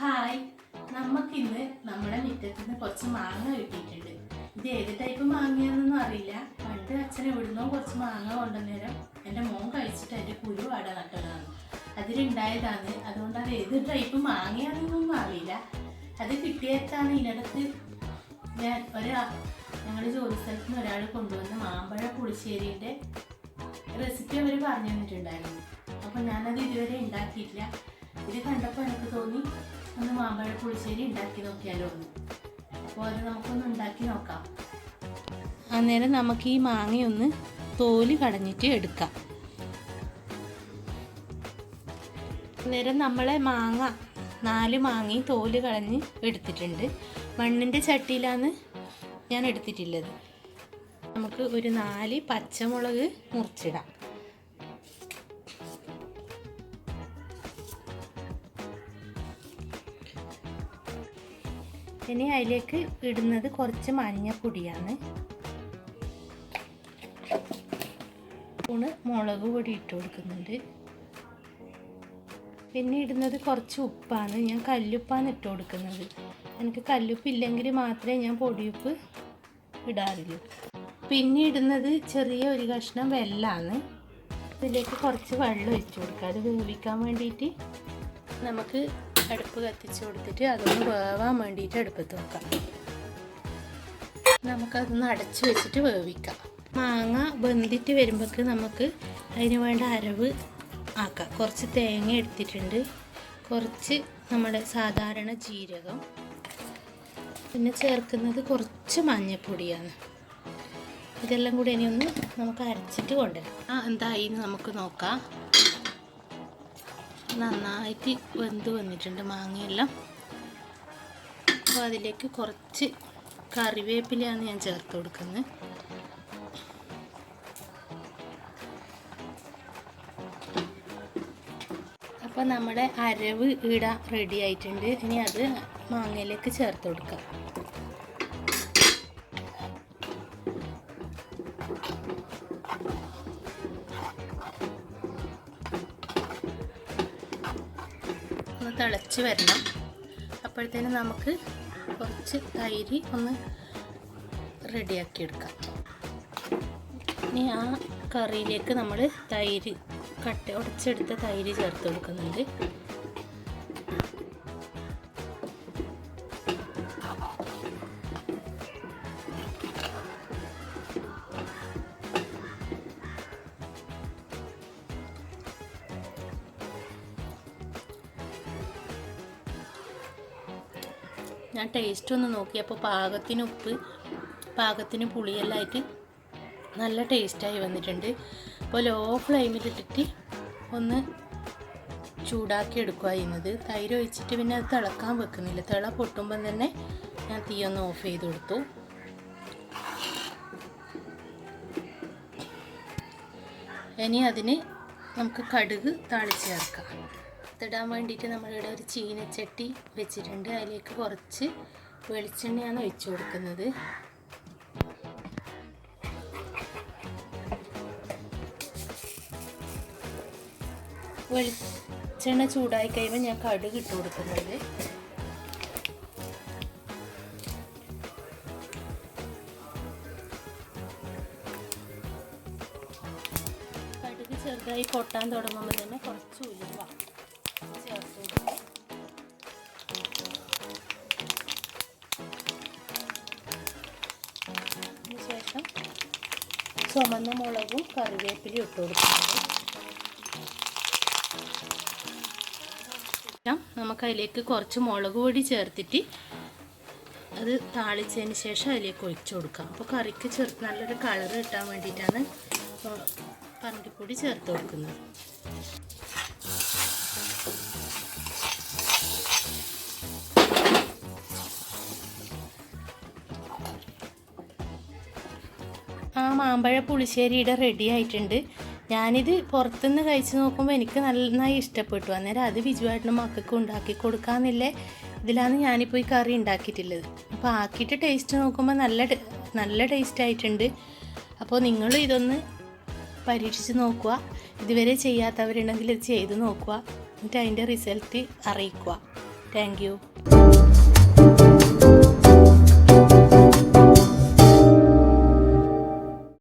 Hi. നമുക്കിന്ന് നമ്മുടെ മുറ്റത്ത് നിന്ന് കുറച്ച് മാങ്ങ കിട്ടിയിട്ടുണ്ട്. ഇത് ഏത് ടൈപ്പ് മാങ്ങയാണെന്നൊന്നും അറിയില്ല. പണ്ട് അച്ഛൻ എവിടുന്നോ കുറച്ച് മാങ്ങ കൊണ്ടുവന്നേരം എന്റെ മോൻ കഴിച്ചിട്ട് അതിന്റെ കുരു അവിടെ നട്ടതാണ്. അതിലുണ്ടായതാണ്. അതുകൊണ്ട് അത് ഏത് ടൈപ്പ് മാങ്ങയാണെന്നൊന്നും അറിയില്ല. അത് കിട്ടിയതാണ് ഇതിനടുത്ത് ഞാൻ ഒരാ ഞങ്ങളുടെ ജോലി സ്ഥലത്ത് നിന്ന് ഒരാൾ കൊണ്ടുവന്ന മാമ്പഴ പുളിശ്ശേരിന്റെ റെസിപ്പി അവർ പറഞ്ഞു തന്നിട്ടുണ്ടായിരുന്നു. അപ്പോൾ ഞാനത് ഇതുവരെ ഉണ്ടാക്കിയിട്ടില്ല. ഇത് കണ്ടപ്പോൾ എനിക്ക് തോന്നി ഒന്ന് മാമ്പഴ പുളിശ്ശേരി ഉണ്ടാക്കി നോക്കിയാലോ ഒന്ന് അപ്പോൾ അത് നമുക്കൊന്ന് ഉണ്ടാക്കി നോക്കാം. അന്നേരം നമുക്ക് ഈ മാങ്ങയൊന്ന് തോൽ കടഞ്ഞിട്ട് എടുക്കാം. അന്നേരം നമ്മളെ മാങ്ങ നാല് മാങ്ങയും തോൽ കളഞ്ഞ് എടുത്തിട്ടുണ്ട്. മണ്ണിന്റെ ചട്ടിയിലാണ് ഞാൻ എടുത്തിട്ടുള്ളത്. നമുക്ക് ഒരു നാല് പച്ചമുളക് മുറിച്ചിടാം. ഇനി അതിലേക്ക് ഇടുന്നത് കുറച്ച് മഞ്ഞപ്പൊടിയാണ് സ്പൂണ് മുളക് പൊടി ഇട്ട് കൊടുക്കുന്നുണ്ട്. പിന്നെ ഇടുന്നത് കുറച്ച് ഉപ്പാണ്. ഞാൻ കല്ലുപ്പാണ് ഇട്ട് കൊടുക്കുന്നത്. എനിക്ക് കല്ലുപ്പ് ഇല്ലെങ്കിൽ മാത്രമേ ഞാൻ പൊടിയുപ്പ് ഇടാറുള്ളൂ പിന്നെ ഇടുന്നത് ചെറിയ ഒരു കഷ്ണം വെള്ളമാണ് ഇതിലേക്ക് കുറച്ച് വെള്ളം ഒഴിച്ചു കൊടുക്കുക. അത് വേവിക്കാൻ വേണ്ടിയിട്ട് നമുക്ക് അടുപ്പ് കത്തിച്ച് കൊടുത്തിട്ട് അതൊന്ന് വേവാൻ വേണ്ടിയിട്ട് അടുപ്പത്ത് വെക്കാം. നമുക്കതൊന്ന് അടച്ച് വെച്ചിട്ട് വേവിക്കാം. മാങ്ങ വെന്തിട്ട് വരുമ്പോഴേക്ക് നമുക്ക് അതിന് വേണ്ട അരവ് ആക്കാം. കുറച്ച് തേങ്ങ എടുത്തിട്ടുണ്ട്. കുറച്ച് നമ്മുടെ സാധാരണ ജീരകം. പിന്നെ ചേർക്കുന്നത് കുറച്ച് മഞ്ഞൾപ്പൊടിയാണ് ഇതെല്ലാം കൂടി ഇനി ഒന്ന് നമുക്ക് അരച്ചിട്ട് കൊണ്ടുവരാം. ആ എന്തായി നമുക്ക് നോക്കാം. നന്നായിട്ട് വെന്ത് വന്നിട്ടുണ്ട് മാങ്ങയെല്ലാം. അപ്പോൾ അതിലേക്ക് കുറച്ച് കറിവേപ്പിലയാണ് ഞാൻ ചേർത്ത് കൊടുക്കുന്നത്. അപ്പോൾ നമ്മുടെ അരവ് ഇടാൻ റെഡി ആയിട്ടുണ്ട്. ഇനി അത് മാങ്ങയിലേക്ക് ചേർത്ത് കൊടുക്കാം. ഒന്ന് തിളച്ച് വരണം. അപ്പോഴത്തേനും നമുക്ക് കുറച്ച് തൈര് ഒന്ന് റെഡിയാക്കി എടുക്കാം. ഇനി ആ കറിയിലേക്ക് നമ്മൾ തൈര് കട്ട ഉടച്ചെടുത്ത തൈര് ചേർത്ത് കൊടുക്കുന്നുണ്ട്. ഞാൻ ടേസ്റ്റ് ഒന്ന് നോക്കി. അപ്പോൾ പാകത്തിന് ഉപ്പ് പാകത്തിന് പുളിയെല്ലാം ആയിട്ട് നല്ല ടേസ്റ്റായി വന്നിട്ടുണ്ട്. അപ്പോൾ ലോ ഫ്ലെയിമിലിട്ടിട്ട് ഒന്ന് ചൂടാക്കി എടുക്കുക ചെയ്യുന്നത്. തൈര് ഒഴിച്ചിട്ട് പിന്നെ അത് തിളക്കാൻ വെക്കുന്നില്ല. തിള പൊട്ടുമ്പം തന്നെ ഞാൻ തീ ഒന്ന് ഓഫ് ചെയ്ത് കൊടുത്തു. ഇനി അതിന് നമുക്ക് കടുക് താളിച്ച് ചേർക്കാം. ഇതിടാൻ വേണ്ടിയിട്ട് നമ്മളിവിടെ ഒരു ചീനച്ചട്ടി വെച്ചിട്ടുണ്ട്. അതിലേക്ക് കുറച്ച് വെളിച്ചെണ്ണയാണ് ഒഴിച്ചു കൊടുക്കുന്നത്. വെളിച്ചെണ്ണ ചൂടായി കഴിയുമ്പോൾ ഞാൻ കടുക് ഇട്ട് കൊടുക്കുന്നുണ്ട്. കടുക് ചെറുതായി പൊട്ടാൻ തുടങ്ങുമ്പോൾ തന്നെ കുറച്ച് ഉലുവ. ചുമന്ന മുളകും കറിവേപ്പിലയും ഇട്ട് കൊടുക്കുന്നത് നമുക്ക് അതിലേക്ക് കുറച്ച് മുളക് പൊടി ചേർത്തിട്ട് അത് താളിച്ചതിന് ശേഷം അതിലേക്ക് ഒഴിച്ചു കൊടുക്കാം. അപ്പോൾ കറിക്ക് ചെറു നല്ലൊരു കളർ കിട്ടാൻ വേണ്ടിയിട്ടാണ് പറങ്കിപ്പൊടി ചേർത്ത് കൊടുക്കുന്നത്. മാമ്പഴ പുളിശ്ശേരിയുടെ റെഡി ആയിട്ടുണ്ട്. ഞാനിത് പുറത്തുനിന്ന് കഴിച്ച് നോക്കുമ്പോൾ എനിക്ക് നന്നായി ഇഷ്ടപ്പെട്ടു. അന്നേരം അത് വിജുവായിട്ട് മക്കൾക്ക് ഉണ്ടാക്കി കൊടുക്കാമെന്നില്ലേ ഇതിലാണ് ഞാനിപ്പോൾ ഈ കറി ഉണ്ടാക്കിയിട്ടുള്ളത്. അപ്പോൾ ആക്കിയിട്ട് ടേസ്റ്റ് നോക്കുമ്പോൾ നല്ല നല്ല ടേസ്റ്റ് ആയിട്ടുണ്ട്. അപ്പോൾ നിങ്ങളും ഇതൊന്ന് പരീക്ഷിച്ച് നോക്കുക. ഇതുവരെ ചെയ്യാത്തവരുണ്ടെങ്കിൽ ഇത് ചെയ്ത് നോക്കുക. എന്നിട്ട് അതിന്റെ റിസൾട്ട് അറിയിക്കുക. താങ്ക്